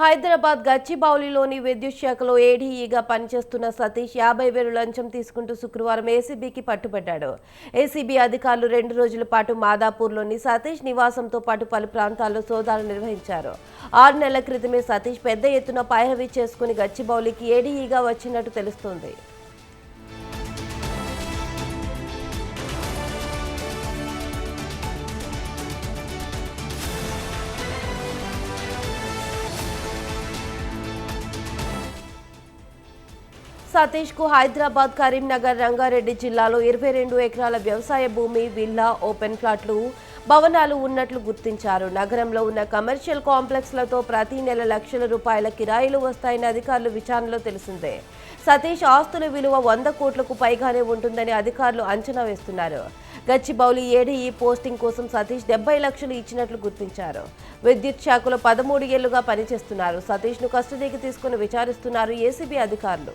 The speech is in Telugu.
హైదరాబాద్ గచ్చిబౌలిలోని విద్యుత్ శాఖలో ఏడీఈగా పనిచేస్తున్న సతీష్ యాభై వేలు లంచం తీసుకుంటూ శుక్రవారం ఏసీబీకి పట్టుబడ్డాడు. ఏసీబీ అధికారులు రెండు రోజుల పాటు మాదాపూర్లోని సతీష్ నివాసంతో పాటు పలు ప్రాంతాల్లో సోదాలు నిర్వహించారు. ఆరు నెలల క్రితమే సతీష్ పెద్ద ఎత్తున పైరవీ చేసుకుని గచ్చిబౌలికి ఏడీఈగా వచ్చినట్టు తెలుస్తోంది. సతీష్కు హైదరాబాద్ కరీంనగర్ రంగారెడ్డి జిల్లాలో ఇరవై రెండు ఎకరాల వ్యవసాయ భూమి విల్లా ఓపెన్ ప్లాట్లు భవనాలు ఉన్నట్లు గుర్తించారు. నగరంలో ఉన్న కమర్షియల్ కాంప్లెక్స్లతో ప్రతి నెల లక్షల రూపాయల కిరాయిలు వస్తాయని అధికారులు విచారణలో తెలిసిందే. సతీష్ ఆస్తుల విలువ వంద కోట్లకు పైగానే ఉంటుందని అధికారులు అంచనా వేస్తున్నారు. గచ్చిబౌలి ఏడీఈ పోస్టింగ్ కోసం సతీష్ డెబ్బై లక్షలు ఇచ్చినట్లు గుర్తించారు. విద్యుత్ శాఖలో పదమూడు ఏళ్ళుగా పనిచేస్తున్నారు. సతీష్ను కస్టడీకి తీసుకుని విచారిస్తున్నారు ఏసీబీ అధికారులు.